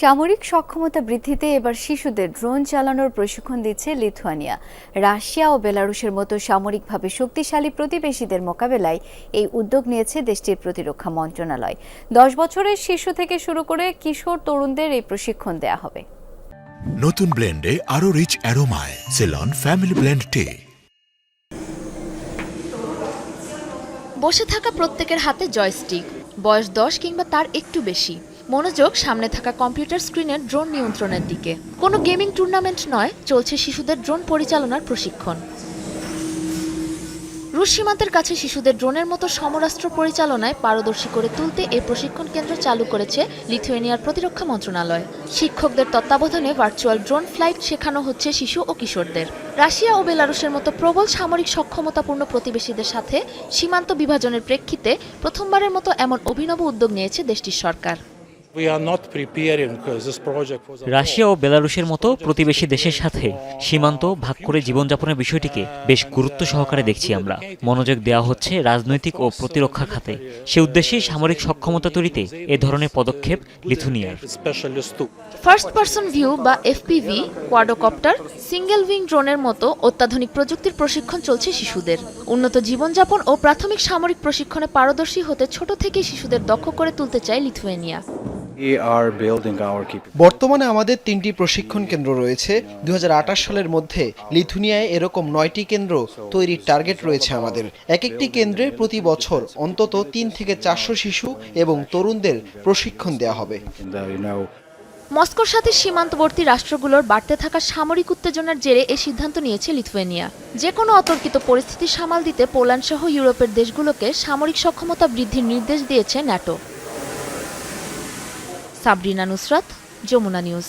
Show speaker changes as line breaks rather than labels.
সামরিক সক্ষমতা বৃদ্ধিতে এবার শিশুদের ড্রোন চালানোর প্রশিক্ষণ দিচ্ছে লিথুয়ানিয়া। রাশিয়া ও বেলারুশের মতো সামরিকভাবে শক্তিশালী প্রতিবেশীদের মোকাবেলায় এই উদ্যোগ নিয়েছে দেশটির প্রতিরক্ষা মন্ত্রণালয়। দশ বছরের শিশু থেকে শুরু করে কিশোর তরুণদের এই প্রশিক্ষণ দেয়া হবে।
নতুন ব্লেন্ডে আরও রিচ অ্যারোমায় সেলন ফ্যামিলি ব্লেন্ড টে।
বসে থাকা প্রত্যেকের হাতে জয়স্টিক। বয়স দশ কিংবা তার একটু বেশি। মনোযোগ সামনে থাকা কম্পিউটার স্ক্রিনের ড্রোন নিয়ন্ত্রণের দিকে। কোনো গেমিং টুর্নামেন্ট নয়, চলছে শিশুদের ড্রোন পরিচালনার প্রশিক্ষণ। রুশ সীমান্তের কাছে শিশুদের ড্রোনের মতো সমরাস্ত্র পরিচালনায় পারদর্শী করে তুলতে এই প্রশিক্ষণ কেন্দ্র চালু করেছে লিথুয়েনিয়ার প্রতিরক্ষা মন্ত্রণালয়। শিক্ষকদের তত্ত্বাবধানে ভার্চুয়াল ড্রোন ফ্লাইট শেখানো হচ্ছে শিশু ও কিশোরদের। রাশিয়া ও বেলারুশের মতো প্রবল সামরিক সক্ষমতাপূর্ণ প্রতিবেশীদের সাথে সীমান্ত বিভাজনের প্রেক্ষিতে প্রথমবারের মতো এমন অভিনব উদ্যোগ নিয়েছে দেশটির সরকার।
Uh,
রাশিয়া ও বেলারুশের মতো প্রতিবেশী দেশের সাথে সীমান্ত ভাগ করে জীবনযাপনের বিষয়টিকে বেশ গুরুত্ব সহকারে দেখছি আমরা। মনোযোগ দেওয়া হচ্ছে রাজনৈতিক ও প্রতিরক্ষা খাতে। সে উদ্দেশ্যেই সামরিক সক্ষমতা তৈরিতে এ ধরনের পদক্ষেপ লিথুনিয়ার।
ফার্স্ট পারসন ভিউ বা এফপিভি কোয়াডোকপ্টার সিঙ্গেল উইং ড্রোনের মতো অত্যাধুনিক প্রযুক্তির প্রশিক্ষণ চলছে শিশুদের। উন্নত জীবনযাপন ও প্রাথমিক সামরিক প্রশিক্ষণে পারদর্শী হতে ছোট থেকেই শিশুদের দক্ষ করে তুলতে চায় লিথুয়েনিয়া।
বর্তমানে আমাদের তিনটি প্রশিক্ষণ কেন্দ্র রয়েছে। দু হাজার আঠাশ সালের মধ্যে লিথুনিয়ায় এরকম নয়টি কেন্দ্র তৈরির টার্গেট রয়েছে আমাদের। এক একটি কেন্দ্রে প্রতি বছর অন্তত তিন থেকে চারশো শিশু এবং তরুণদের প্রশিক্ষণ দেওয়া হবে।
Uh,
মস্কোর সাথে সীমান্তবর্তী রাষ্ট্রগুলোর বাড়তে থাকা সামরিক উত্তেজনার জেরে এ সিদ্ধান্ত নিয়েছে লিথুয়েনিয়া। যে কোনো অতর্কিত পরিস্থিতি সামাল দিতে পোল্যান্ড সহ ইউরোপের দেশগুলোকে সামরিক সক্ষমতা বৃদ্ধির নির্দেশ দিয়েছে ন্যাটো। সাবরিনা নুসরত যমুনা নিউজ।